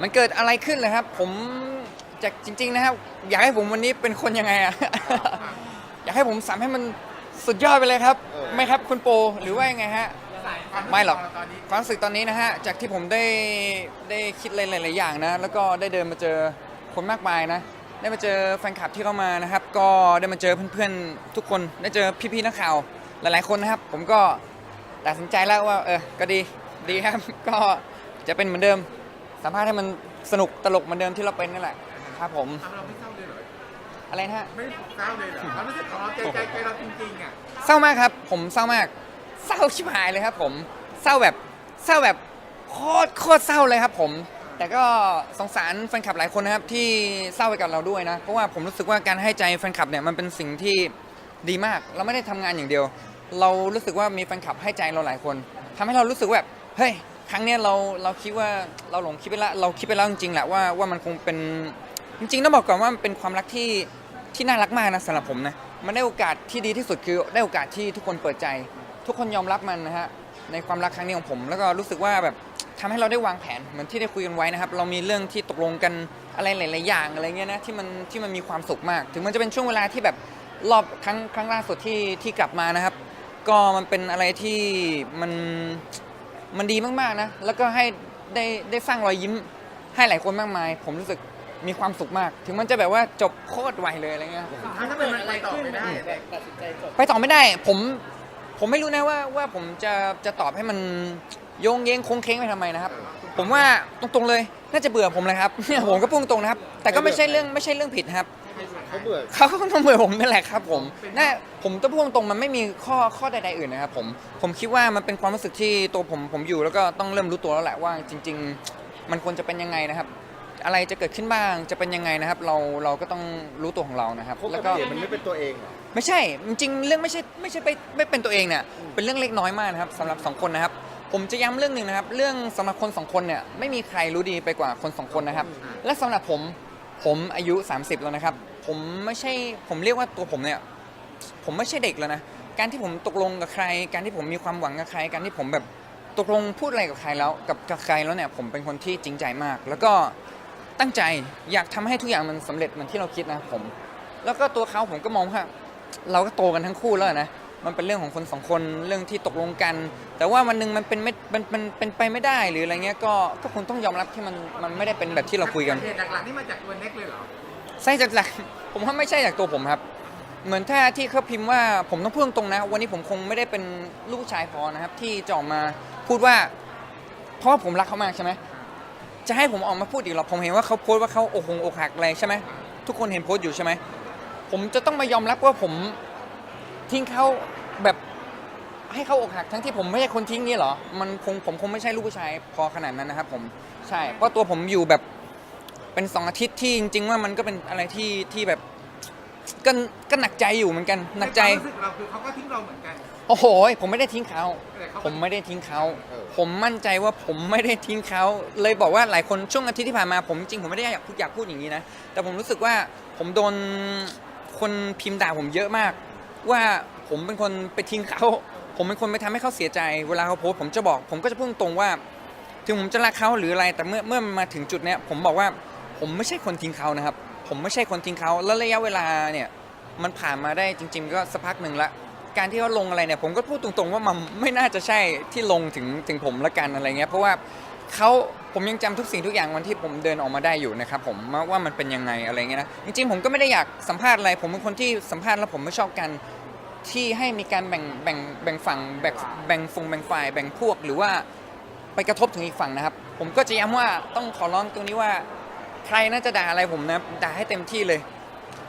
มันเกิดอะไรขึ้นเลยครับ ผมจากจริง ๆ นะครับ อยากให้ผมวันนี้เป็นคนยังไงอะ อยากให้ผมสามให้มันสุดยอดไปเลยครับเออไม่ครับคุณโปหรือว่ายังไงฮะ ไม่หรอกตอนนี้ความรู้สึกตอนนี้นะฮะ จากที่ผมได้ได้คิดหลายๆอย่างนะ แล้วก็ได้เดินมาเจอคนมากมายนะ ได้มาเจอแฟนคลับที่เข้ามานะครับ ก็ได้มาเจอเพื่อนๆทุกคน ได้เจอพี่ๆนักข่าวหลายๆคนนะครับ ผมก็ตัดสินใจแล้วว่า เออ ก็ดี ดีครับ ก็จะเป็นเหมือนเดิม สัมภาษณ์ให้มันสนุกตลกเหมือนเดิมที่เราเป็นนั่นแหละครับผมทำเราไม่เศร้าเลยเหรอ อะไรนะฮะ ไม่เศร้าเลยเหรอเราไม่ใช่ของเราใจใจใจเราจริงๆอะเศร้ามากครับ ผมเศร้ามาก เศร้าชิบหายเลยครับผม เศร้าแบบเศร้าแบบโคตรโคตรเศร้าเลยครับผม แต่ก็สงสารแฟนคลับหลายคนนะครับที่เศร้าไปกับเราด้วยนะ เพราะว่าผมรู้สึกว่าการให้ใจแฟนคลับเนี่ยมันเป็นสิ่งที่ดีมาก เราไม่ได้ทำงานอย่างเดียว เรารู้สึกว่ามีแฟนคลับให้ใจเราหลายคนทำให้เรารู้สึกว่าแบบเฮ้ย ครั้งเนี้ยเราเราคิดว่าเราหลงคิดไปแล้วเราคิดไปแล้วจริงๆแหละว่าว่ามันคงเป็นจริงๆต้องบอกก่อนว่ามันเป็นความรักที่ที่น่ารักมากนะสำหรับผมนะมันได้โอกาสที่ดีที่สุดคือได้โอกาสที่ทุกคนเปิดใจ ทุกคนยอมรับมันนะฮะในความรักครั้งนี้ของผม แล้วก็รู้สึกว่าแบบทำให้เราได้วางแผนเหมือนที่ได้คุยกันไว้นะครับ เรามีเรื่องที่ตกลงกันอะไรหลาย ๆ อย่างอะไรเงี้ยนะที่มันที่มันมีความสุขมาก ถึงมันจะเป็นช่วงเวลาที่แบบรอบครั้งครั้งล่าสุดที่ที่กลับมานะครับ ก็มันเป็นอะไรที่มัน มันดีมากๆนะ แล้วก็ให้ได้ได้สร้างรอยยิ้มให้หลายคนมากมาย ผมรู้สึกมีความสุขมาก ถึงมันจะแบบว่าจบโคตรไวเลยอะไรเงี้ย ถ้าเป็นมันไปต่อไม่ได้ตัดสินใจจบไปต่อไม่ได้ ผมผมไม่รู้นะว่าว่าผมจะจะตอบให้มันโยงเยงโค้งเค้งไปทำไมนะครับ ผมว่าตรงๆเลยน่าจะเบื่อผมเลยครับผมก็พูดตรงๆนะครับ แต่ก็ไม่ใช่เรื่องไม่ใช่เรื่องผิดนะครับ เขาเบื่อ เขาก็ต้องเบื่อผมนั่นแหละครับผมน่าผมต้องพูดตรงๆมันไม่มีข้อข้อใดๆอื่นนะครับผม ผมคิดว่ามันเป็นความรู้สึกที่ตัวผมผมอยู่แล้วก็ต้องเริ่มรู้ตัวแล้วแหละว่าจริง ๆ มันควรจะเป็นยังไงนะครับ อะไรจะเกิดขึ้นบ้างจะเป็นยังไงนะครับ เราเราก็ต้องรู้ตัวของเรานะครับคบแล้กับวก็พี่เอกมันไม่เป็นตัวเองเหรอ ไม่ใช่ จริงๆเรื่องไม่ใช่ไม่ใช่ไปไม่เป็นตัวเองเนี่ยเป็นเรื่องเล็กน้อยมากนะครับสำหรับสองคนนะครับ ผมจะย้ำเรื่องหนึ่งนะครับ เรื่องสำหรับคนสองคนเนี่ยไม่มีใครรู้ดีไปกว่าคนสองคนนะครับ และสำหรับผม ผมอายุ 30 แล้วนะครับ ผมไม่ใช่ผมเรียกว่าตัวผมเนี่ยผมไม่ใช่เด็กแล้วนะการที่ผมตกลงกับใคร การที่ผมมีความหวังกับใคร การที่ผมแบบตกลงพูดอะไรกับใครแล้วกับกับใครแล้วเนี่ยผมเป็นคนที่จริงใจมาก แล้วก็ตั้งใจอยากทำให้ทุกอย่างมันสำเร็จเหมือนที่เราคิดนะผม แล้วก็ตัวเขาผมก็มองว่าเราก็โตกันทั้งคู่แล้วนะ มันเป็นเรื่องของคนสองคนเรื่องที่ตกลงกัน แต่ว่าวันหนึ่งมันเป็นไม่มันมันเป็นไปไม่ได้หรืออะไรเงี้ยก็ก็คงต้องยอมรับที่มันมันไม่ได้เป็นแบบที่เราคุยกันเหตุหลักๆนี่มาจากตัวเน็กเลยเหรอใช่จากหลักผมว่าไม่ใช่จากตัวผมครับ เหมือนถ้าที่เขาพิมพ์ว่าผมต้องพูดตรงๆนะ วันนี้ผมคงไม่ได้เป็นลูกผู้ชายพอนะครับ ที่จะออกมาพูดว่า เพราะว่าผมรักเขามากใช่ไหมจะให้ผมออกมาพูดอีกหรอผมเห็นว่าเขาโพสต์ว่าเขาอกหงอกหักอะไรใช่ไหมทุกคนเห็นโพสต์อยู่ใช่ไหมผมจะต้องมายอมรับว่าผม ทิ้งเขาแบบให้เขาอกหักทั้งที่ผมไม่ใช่คนทิ้งนี่เหรอ มันคงผมคงไม่ใช่ลูกผู้ชายพอขนาดนั้นนะครับผม ใช่ เพราะตัวผมอยู่แบบเป็นสองอาทิตย์ที่จริง ๆ ว่ามันก็เป็นอะไรที่ที่แบบก็ก็หนักใจอยู่เหมือนกัน หนักใจความรู้สึกเราคือเขาก็ทิ้งเราเหมือนกัน โอ้โห ผมไม่ได้ทิ้งเขา แต่เขาผมไม่ได้ทิ้งเขาเออผมมั่นใจว่าผมไม่ได้ทิ้งเขา เลยบอกว่าหลายคนช่วงอาทิตย์ที่ผ่านมาผมจริงผมไม่ได้อยากพูดอยากพูดอย่างนี้นะ แต่ผมรู้สึกว่าผมโดนคนพิมพ์ด่าผมเยอะมาก ว่าผมเป็นคนไปทิ้งเขา ผมเป็นคนไปทำให้เขาเสียใจ เวลาเขาโพสผมจะบอก ผมก็จะพูดตรงๆว่า ถึงผมจะรักเขาหรืออะไร แต่เมื่อเมื่อมันมาถึงจุดเนี้ยผมบอกว่าผมไม่ใช่คนทิ้งเขานะครับ ผมไม่ใช่คนทิ้งเขา แล้วระยะเวลาเนี่ยมันผ่านมาได้จริง ๆ ก็สักพักหนึ่งละ การที่เขาลงอะไรเนี่ยผมก็พูดตรงๆว่ามันไม่น่าจะใช่ที่ลงถึงถึงผมละกันอะไรเงี้ย เพราะว่าเขา ผมยังจำทุกสิ่งทุกอย่างวันที่ผมเดินออกมาได้อยู่นะครับผมว่ามันเป็นยังไงอะไรเงี้ยนะจริงๆผมก็ไม่ได้อยากสัมภาษณ์อะไร ผมเป็นคนที่สัมภาษณ์แล้วผมไม่ชอบกันที่ให้มีการแบ่งแบ่งแบ่งฝั่งแบ่งแบ่งฟงแบ่งฝ่ายแบ่งพวกหรือว่าไปกระทบถึงอีกฝั่งนะครับ ผมก็จะย้ำว่าต้องขอร้องตรงนี้ว่า ใครน่าจะด่าอะไรผมนะด่าให้เต็มที่เลย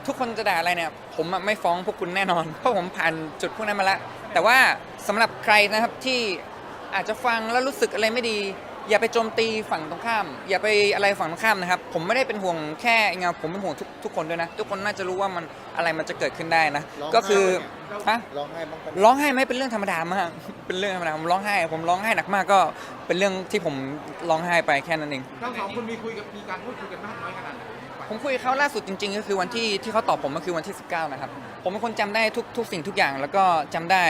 ทุกคนจะด่าอะไรเนี่ย ผมไม่ฟ้องพวกคุณแน่นอน เพราะผมผ่านจุดพวกนั้นมาแล้วแต่ว่าสำหรับใครนะครับที่อาจจะฟังแล้วรู้สึกอะไรไม่ดี อย่าไปโจมตีฝั่งตรงข้าม อย่าไปอะไรฝั่งตรงข้ามนะครับ ผมไม่ได้เป็นห่วงแค่เงาผมเป็นห่วงทุกทุกคนด้วยนะ ทุกคนน่าจะรู้ว่ามันอะไรมันจะเกิดขึ้นได้นะร้องไห้ก็คือปะเนี่ยฮะร้องไห้บ้างปะร้องไห้ไหมเป็นเรื่องธรรมดามาก เป็นเรื่องธรรมดาผมร้องไห้ ผมร้องไห้หนักมากก็เป็นเรื่องที่ผมร้องไห้ไปแค่นั้นเอง ทั้งสองคนมีคุยกับมีการพูดคุยกันมากน้อยขนาดไหนผมคุยกับเขาล่าสุดจริง ๆ ก็คือวันที่ที่เขาตอบผมก็คือวันที่ 19 นะครับ ผมเป็นคนจำได้ทุกทุกสิ่งทุกอย่างแล้วก็จำได้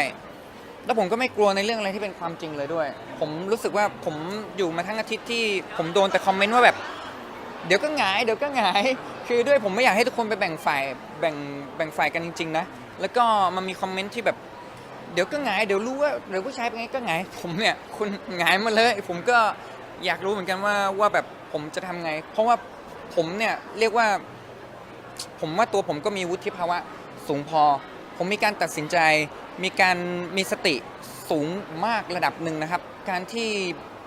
แล้วผมก็ไม่กลัวในเรื่องอะไรที่เป็นความจริงเลยด้วย ผมรู้สึกว่าผมอยู่มาทั้งอาทิตย์ที่ผมโดนแต่คอมเมนต์ว่าแบบ เดี๋ยวก็หงายเดี๋ยวก็หงายคือด้วยผมไม่อยากให้ทุกคนไปแบ่งฝ่ายแบ่งแบ่งฝ่ายกันจริง ๆ นะ แล้วก็มันมีคอมเมนต์ที่แบบ เดี๋ยวก็หงายเดี๋ยวรู้ว่าเดี๋ยวผู้ชายเป็นไงก็หงายผมเนี่ยคุณหงายมาเลย ผมก็อยากรู้เหมือนกันว่าว่าแบบผมจะทำไง เพราะว่าผมเนี่ยเรียกว่า ผมว่าตัวผมก็มีวุฒิภาวะสูงพอ ผมมีการตัดสินใจ มีการมีสติสูงมากระดับหนึ่งนะครับ การที่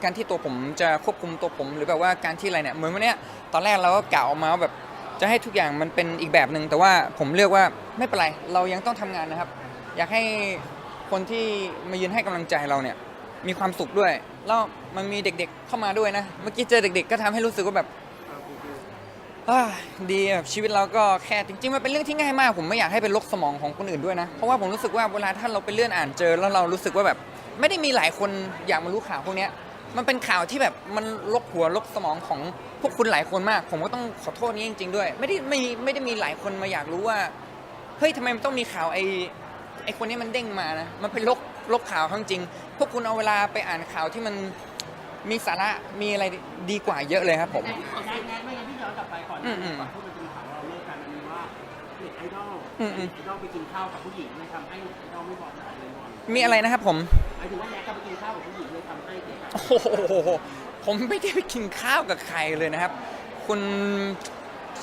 การที่ตัวผมจะควบคุมตัวผม หรือแบบว่าการที่อะไรเนี่ยเหมือนวันเนี้ยตอนแรกเราก็กล่าวออกมาว่าแบบจะให้ทุกอย่างมันเป็นอีกแบบหนึ่งแต่ว่าผมเลือกว่าไม่เป็นไรเรายังต้องทำงานนะครับ อยากให้คนที่มายืนให้กำลังใจเราเนี่ยมีความสุขด้วย แล้วมันมีเด็กๆเข้ามาด้วยนะ เมื่อกี้เจอเด็ก ๆ ก็ทำให้รู้สึกว่าแบบ อ่าดีแบบชีวิตเราก็แค่จริงๆมันเป็นเรื่องที่ง่ายมาก ผมไม่อยากให้เป็นลกสมองของคนอื่นด้วยนะ เพราะว่าผมรู้สึกว่าเวลาถ้าเราไปเลื่อนอ่านเจอ แล้วเรารู้สึกว่าแบบ ไม่ได้มีหลายคนอยากมารู้ข่าวพวกเนี้ยมันเป็นข่าวที่แบบมันลกหัวลกสมองของพวกคุณหลายคนมาก ผมก็ต้องขอโทษนี้จริง ๆ ด้วย ไม่ได้ไม่ไม่ได้มีหลายคนมาอยากรู้ว่าเฮ้ยทำไมมันต้องมีข่าวไอ้ไอ้คนนี้มันเด้งมานะมันเป็นลกลกข่าวทั้งจริง พวกคุณเอาเวลาไปอ่านข่าวที่มันมีสาระมีอะไรดีกว่าเยอะเลยครับผม ขอแทรกแทรกไม่งั้นพี่ย้อนกลับไปก่ อนอืมอืมก่อนที่มันจะมีข่าวเราเลิกกันมันมีว่าเน็ตไอดอลอืมอืม ไอดอลไปกินข้าวกับผู้หญิงเลยทำให้ไอดอลไม่บอกอะไรเลยบอลมีอะไรนะครับผม หมายถึงว่าแน็กก็ไปกินข้าวกับผู้หญิงเลยทำให้เด็กอะโอ้โหผมไม่ได้ไปกินข้าวกับใครเลยนะครับ คุณ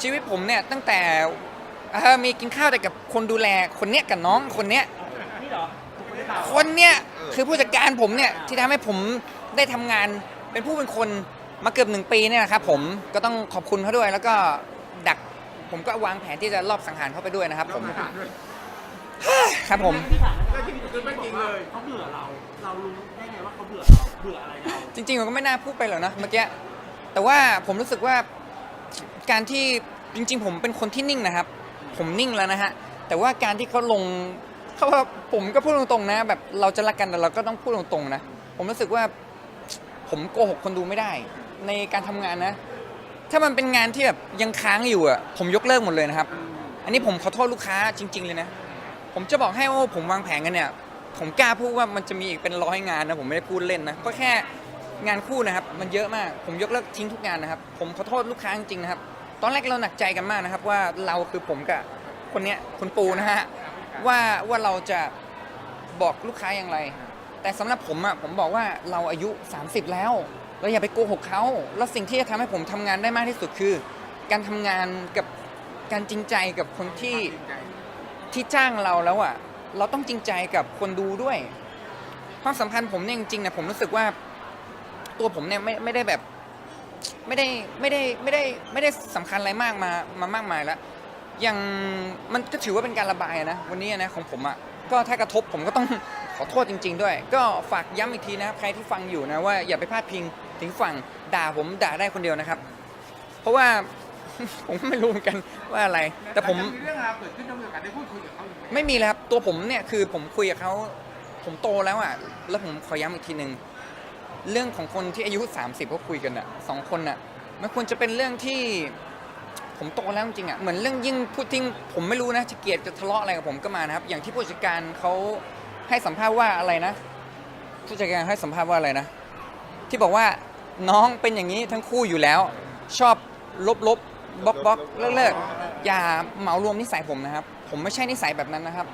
ชีวิตผมเนี่ยตั้งแต่เออมีกินข้าวแต่กับคนดูแลคนเนี้ยกับน้องคนเนี้ย นี่เหรอถูกไม่ได้ข่าวคนเนี้ยคือผู้จัดการผมเนี่ยที่ทำให้ผมได้ทำงานเป็นผู้เป็นคน มาเกือบหนึ่งปีเนี่ยนะครับผมก็ต้องขอบคุณเขาด้วย แล้วก็ดักผมก็วางแผนที่จะรอบสังหารเขาไปด้วยนะครับผมเราถามด้วยครับผมที่ถามนะก็ที่คือไม่จริงเลย เขาเบื่อเรา เรารู้ได้ไงว่าเขาเบื่อเรา เบื่ออะไรเรา จริงๆผมก็ไม่น่าพูดไปหรอกนะเมื่อกี้แต่ว่าผมรู้สึกว่าการที่จริง ๆ ผมเป็นคนที่นิ่งนะครับ ผมนิ่งแล้วนะฮะแต่ว่าการที่เขาลงเขาว่าผมก็พูดตรงๆนะ แบบเราจะรักกันแต่เราก็ต้องพูดตรงๆนะ ผมรู้สึกว่าผมโกหกคนดูไม่ได้ ในการทำงานนะ ถ้ามันเป็นงานที่แบบยังค้างอยู่อะผมยกเลิกหมดเลยนะครับ อันนี้ผมขอโทษลูกค้าจริง ๆ เลยนะ ผมจะบอกให้ว่าผมวางแผนกันเนี่ย ผมกล้าพูดว่ามันจะมีอีกเป็นร้อยงานนะผมไม่ได้พูดเล่นนะก็แค่งานคู่นะครับ มันเยอะมากผมยกเลิกทิ้งทุกงานนะครับ ผมขอโทษลูกค้าจริงๆนะครับ ตอนแรกเราหนักใจกันมากนะครับ ว่าเราคือผมกับคนเนี้ยคุณปูนะฮะว่าว่าเราจะบอกลูกค้าอย่างไร แต่สำหรับผมอะผมบอกว่าเราอายุ 30 แล้ว เราอย่าไปโกหกเขาแล้วสิ่งที่จะทำให้ผมทำงานได้มากที่สุดคือ การทำงานกับการจริงใจกับคนที่จริงใจที่จ้างเราแล้วอะ เราต้องจริงใจกับคนดูด้วยความสัมพันธ์ผมเนี่ยจริงๆเนี่ยผมรู้สึกว่า ตัวผมเนี่ยไม่ไม่ได้แบบไม่ได้ไม่ได้ไม่ได้ไม่ได้สำคัญอะไรมากมามามากมายแล้วยังมันก็ถือว่าเป็นการระบายอะนะวันนี้นะของผมอะก็ถ้ากระทบผมก็ต้อง ขอโทษจริง ๆ ด้วย ก็ฝากย้ำอีกทีนะครับใครที่ฟังอยู่นะว่าอย่าไปพลาดพิงถึงฝั่งด่าผมด่าได้คนเดียวนะครับ เพราะว่า ผมก็ไม่รู้เหมือนกันว่าอะไร แต่ผมมีเรื่องราวเกิดขึ้นต้องมีโอกาสได้พูดคุยกับเขาอยู่ไหมไม่มีแล้วครับตัวผมเนี่ยคือผมคุยกับเขาผมโตแล้วอะ แล้วผมขอย้ำอีกทีหนึ่งเรื่องของคนที่อายุ 30เขาคุยกันอะสองคนอะมันควรจะเป็นเรื่องที่ ผมโตแล้วจริงๆอะเหมือนเรื่องยิ่งพูดทิ้งผมไม่รู้นะจะเกลียดจะทะเลาะอะไรกับผมก็มานะครับ อย่างที่ผู้จัดการเขา ให้สัมภาษณ์ว่าอะไรนะผู้จัดการให้สัมภาษณ์ว่าอะไรนะ ที่บอกว่าน้องเป็นอย่างนี้ทั้งคู่อยู่แล้ว ชอบลบลบบล็อกบล็อกเลิกเลิกอย่าเหมารวมนิสัยผมนะครับ ผมไม่ใช่นิสัยแบบนั้นนะครับ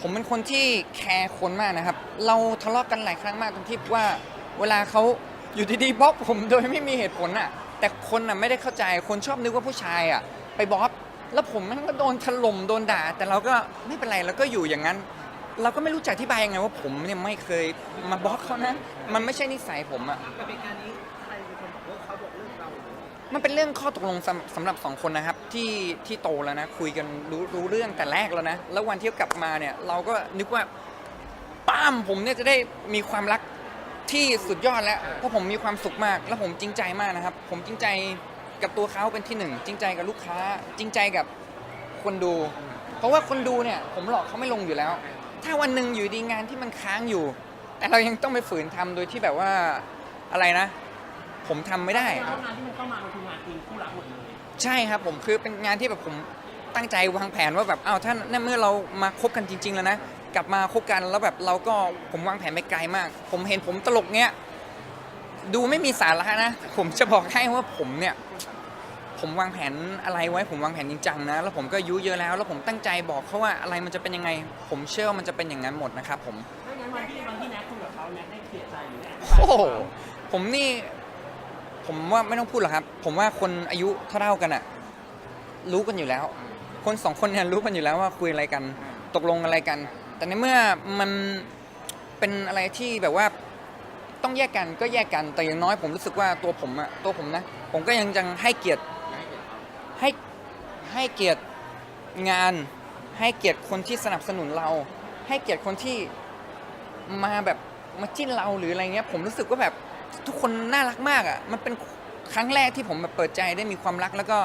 ผมเป็นคนที่แคร์คนมากนะครับ เราทะเลาะกันหลายครั้งมากตรงที่ว่า เวลาเขาอยู่ดีๆบล็อกผมโดยไม่มีเหตุผลอะ แต่คนอะไม่ได้เข้าใจคนชอบนึกว่าผู้ชายอะไปบล็อกแล้วผมมันก็โดนถล่มโดนด่า แต่เราก็ไม่เป็นไรเราก็อยู่อย่างนั้น เราก็ไม่รู้จะอธิบายยังไงว่าผมเนี่ยไม่เคยมาบล็อกเขานะ มันไม่ใช่นิสัยผมอะกับเหตุการณ์นี้ใครเป็นคนบอกว่าเขาบอกเรื่องเรามันเป็นเรื่องข้อตกลงสำสำหรับสองคนนะครับที่ที่โตแล้วนะ คุยกันรู้รู้เรื่องแต่แรกแล้วนะ แล้ววันที่กลับมาเนี่ยเราก็นึกว่าป้ามผมเนี่ยจะได้มีความรักที่สุดยอดแล้วเพราะผมมีความสุขมาก แล้วผมจริงใจมากนะครับ ผมจริงใจกับตัวเขาเป็นที่หนึ่งจริงใจกับลูกค้า จริงใจกับคนดู เพราะว่าคนดูเนี่ย ผมหลอกเขาไม่ลงอยู่แล้ว ถ้าวันหนึ่งอยู่ดีงานที่มันค้างอยู่ แต่เรายังต้องไปฝืนทำโดยที่แบบว่าอะไรนะ ผมทำไม่ได้แล้วงานที่มันเข้ามามันคืองานจริงคู่รักหมดเลยใช่ครับผมคือเป็นงานที่แบบผมตั้งใจวางแผนว่าแบบอ้าวท่านนั่นเมื่อเรามาคบกันจริง ๆ แล้วนะกลับมาคบกันแล้วแบบเราก็ผมวางแผนไปไกลมาก ผมเห็นผมตลกเนี้ยดูไม่มีสาระนะ ผมจะบอกให้ว่าผมเนี่ย ผมวางแผนอะไรไว้ผมวางแผนจริงจังนะ แล้วผมก็อายุเยอะแล้ว แล้วผมตั้งใจบอกเขาว่าอะไรมันจะเป็นยังไง ผมเชื่อว่ามันจะเป็นอย่างนั้นหมดนะครับผมถ้างั้นวันที่วันที่แน็กคุยกับเขาแน็กได้เคลียร์ใจหรือแน็กโอ้โหผมนี่ ผมว่าไม่ต้องพูดหรอกครับ ผมว่าคนอายุเท่าๆกันอะรู้กันอยู่แล้ว คนสองคนเนี่ยรู้กันอยู่แล้วว่าคุยอะไรกัน ตกลงอะไรกัน แต่ในเมื่อมันเป็นอะไรที่แบบว่าต้องแยกกันก็แยกกันแต่อย่างน้อยผมรู้สึกว่าตัวผมอะตัวผมนะ ผมก็ยังยังให้เกียรติ ให้เกียรติงาน ให้เกียรติคนที่สนับสนุนเรา ให้เกียรติคนที่มาแบบมาจิ้นเราหรืออะไรเงี้ย ผมรู้สึกว่าแบบทุกคนน่ารักมากอะมันเป็นครั้งแรกที่ผมแบบเปิดใจได้มีความรักแล้วก็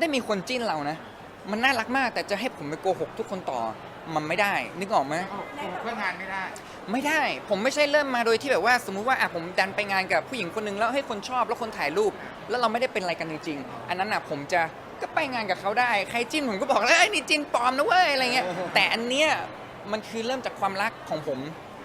ได้มีคนจิ้นเรานะ มันน่ารักมากแต่จะให้ผมไปโกหกทุกคนต่อมันไม่ได้ นึกออกไหมโอ้โหเพื่องานไม่ได้ ไม่ได้ ผมไม่ใช่เริ่มมาโดยที่แบบว่า สมมุติว่าอะผมดันไปงานกับผู้หญิงคนหนึงแล้วให้คนชอบแล้วคนถ่ายรูป แล้วเราไม่ได้เป็นอะไรกันจริงๆ อันนั้นอะผมจะ ก็ไปงานกับเขาได้ ใครจิ้นผมก็บอกแล้วไอ้ยนี่จิ้นปลอมนะเว้ยอะไรเงี้ย แต่อันเนี้ยมันคือเริ่มจากความรักของผม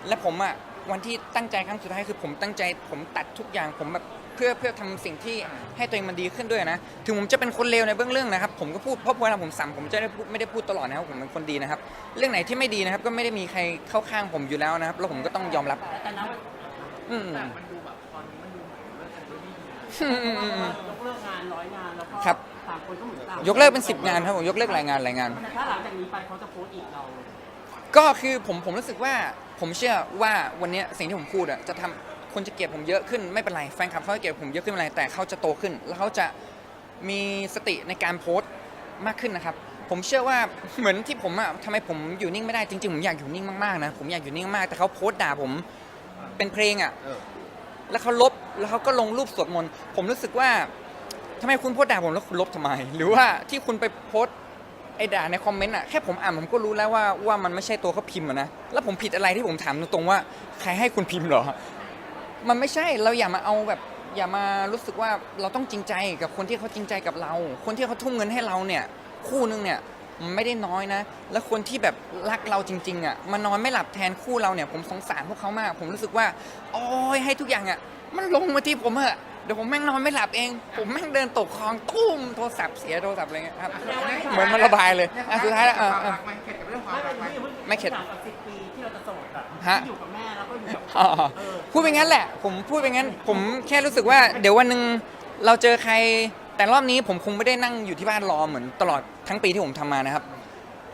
และผมอะวันที่ตั้งใจครั้งสุดท้ายคือผมตั้งใจผมตัดทุกอย่างผมแบบเพื่อเพื่อทำสิ่งที่ให้ตัวเองมันดีขึ้นด้วยนะ ถึงผมจะเป็นคนเลวในเบื้องเรื่องนะครับ ผมก็พูดเพราะเวลาผมสัมผมจะได้พูดไม่ได้พูดตลอดนะครับผมเป็นคนดีนะครับ เรื่องไหนที่ไม่ดีนะครับ ก็ไม่ได้มีใครเข้าข้างผมอยู่แล้วนะครับ แล้วผมก็ต้องยอมรับ แต่นั้นอืมแต่มันดูแบบตอนนี้มันดูเหมือนเลิกกันด้วยดีอืมอืมอืมอืมยกเลิกงานร้อยงานแล้วก็ครับ ต่างคนก็เหมือนต่างยกเลิกเป็น 10 งานครับผมยกเลิกรายงานรายงาน ถ้าหลังจากนี้ไปเขาจะโพสต์อีกเรา ก็คือผมผมรู้สึกว่าผมเชื่อว่าวันเนี้ยสิ่งที่ผมพูดอะจะทำคนจะเกลียดผมเยอะขึ้นไม่เป็นไรแฟนคลับเขาจะเกลียดผมเยอะขึ้นไม่เป็นไรแต่เขาจะโตขึ้น แล้วเขาจะมีสติในการโพสต์มากขึ้นนะครับ ผมเชื่อว่า เหมือนที่ผมอะทำไมผมอยู่นิ่งไม่ได้จริงๆผมอยากอยู่นิ่งมากๆนะผมอยากอยู่นิ่งมากแต่เขาโพสต์ด่าผมเป็นเพลงอะเออ แล้วเขาลบแล้วเขาก็ลงรูปสวดมนต์ผมรู้สึกว่า ทำไมคุณโพสต์ด่าผมแล้วคุณลบทำไม หรือว่าที่คุณไปโพสต์ไอ้ด่าในคอมเมนต์อะแค่ผมอ่านผมก็รู้แล้วว่าว่ามันไม่ใช่ตัวเขาพิมพ์อะนะแล้วผมผิดอะไรที่ผมถามตรงๆว่าใครให้คุณพิมพ์เหรอ มันไม่ใช่เราอย่ามาเอาแบบ อย่ามารู้สึกว่าเราต้องจริงใจกับคนที่เขาจริงใจกับเรา คนที่เขาทุ่มเงินให้เราเนี่ยคู่นึงเนี่ยมันไม่ได้น้อยนะ แล้วคนที่แบบรักเราจริงๆอะมันนอนไม่หลับแทนคู่เราเนี่ย ผมสงสารพวกเขามาก ผมรู้สึกว่าโอ้ยให้ทุกอย่างอะ มันลงมาที่ผมเถอะ เดี๋ยวผมแม่งนอนไม่หลับเอง ผมแม่งเดินตกคลองตุ้มโทรศัพท์เสียโทรศัพท์อะไรเงี้ยครับ เหมือนมันระบายเลยอะสุดท้ายแล้วอะอะมันเข็ดกับเรื่องความไม่รัเป็กนไหมที่ไม่เข็ดสามกับสิบปีที่เราจะโสดอะฮะ ที่อยู่กับแม่แล้วก็อยู่กับอ๋อเออพูดไปงั้นแหละ ผมพูดไปงั้น ผมแค่รู้สึกว่า เดี๋ยววันหนึ่งเราเจอใคร แต่รอบนี้ผมคงไม่ได้นั่งอยู่ที่บ้านรอเหมือนตลอดทั้งปีที่ผมทำมานะครับ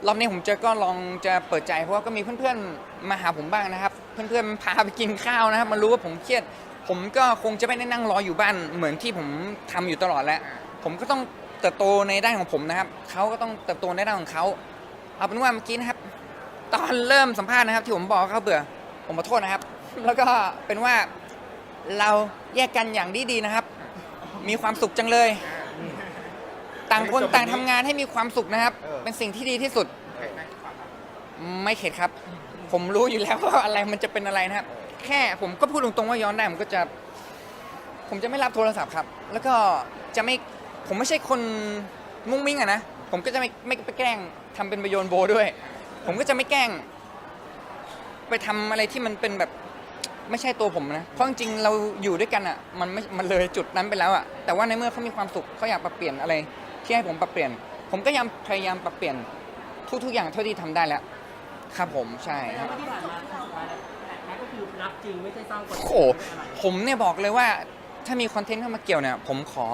รอบนี้ผมเจอก็ลองจะเปิดใจเพราะว่าก็มีเพื่อนๆมาหาผมบ้างนะครับ เพื่อนๆพาไปกินข้าวนะครับ มารู้ว่าผมเครียด ผมก็คงจะไม่ได้นั่งรออยู่บ้านเหมือนที่ผมทำอยู่ตลอดแล้ว ผมก็ต้องเติบโตในด้านของผมนะครับเขาก็ต้องเติบโตในด้านของเขาเอาเป็นว่าเมื่อกี้นะครับ ตอนเริ่มสัมภาษณ์นะครับ ที่ผมบอกว่าเขาเบื่อ ผมขอโทษนะครับ แล้วก็เป็นว่าเราแยกกันอย่างดีๆนะครับ มีความสุขจังเลย ต่างคนต่างทำงานให้มีความสุขนะครับ เป็นสิ่งที่ดีที่สุดเข็ดไหมความรักไม่เข็ดครับ ผมรู้อยู่แล้วว่าอะไรมันจะเป็นอะไรนะครับ แค่ผมก็พูดตรงๆว่าย้อนได้ผมก็จะ ผมจะไม่รับโทรศัพท์ครับ แล้วก็จะไม่ผมไม่ใช่คนมุ้งมิ้งอะนะผมก็จะไม่ไม่ไปแกล้งทำเป็นประโยชน์โบด้วย ผมก็จะไม่แกล้ง ไปทำอะไรที่มันเป็นแบบไม่ใช่ตัวผมนะ เพราะจริงๆเราอยู่ด้วยกันอะมันไม่มันเลยจุดนั้นไปแล้วอะแต่ว่าในเมื่อเขามีความสุขเขาอยากปรับเปลี่ยนอะไร ที่ให้ผมปรับเปลี่ยน ผมก็ยังพยายามปรับเปลี่ยนทุกๆอย่างเท่าที่ทำได้แล้ว ครับผมใช่ครับ คือรับจริงไม่ใช่สร้างคอนเทนโอ้โหอะไรผมเนี่ยบอกเลยว่าถ้ามีคอนเทนต์เข้ามาเกี่ยวเนี่ยผมขอ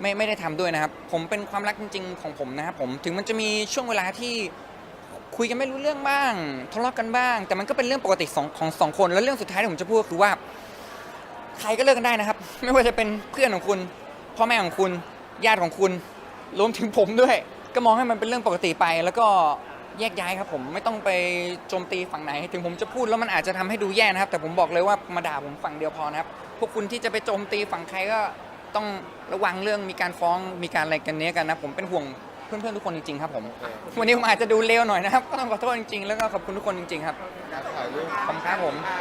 ไม่ไม่ได้ทำด้วยนะครับ ผมเป็นความรักจริง ๆ ของผมนะครับผมถึงมันจะมีช่วงเวลาที่คุยกันไม่รู้เรื่องบ้างทะเลาะกันบ้าง แต่มันก็เป็นเรื่องปกติสองของสองคนแล้วเรื่องสุดท้ายที่ผมจะพูดก็คือว่า ใครก็เลิกกันได้นะครับ ไม่ว่าจะเป็นเพื่อนของคุณ พ่อแม่ของคุณญาติของคุณรวมถึงผมด้วย ก็มองให้มันเป็นเรื่องปกติไป แล้วก็ แยกย้ายครับผมไม่ต้องไปโจมตีฝั่งไหน ถึงผมจะพูดแล้วมันอาจจะทำให้ดูแย่นะครับ แต่ผมบอกเลยว่ามาด่าผมฝั่งเดียวพอนะครับ พวกคุณที่จะไปโจมตีฝั่งใครก็ต้องระวังเรื่องมีการฟ้องมีการอะไรกันเนี้ยกันนะผมเป็นห่วงเพื่อนๆทุกคนจริงๆครับผม วันนี้ผมอาจจะดูเลวหน่อยนะครับก็ต้องขอโทษจริงๆแล้วก็ขอบคุณทุกคนจริงๆครับถ่ายรูปขอบคุณครับผมอ่า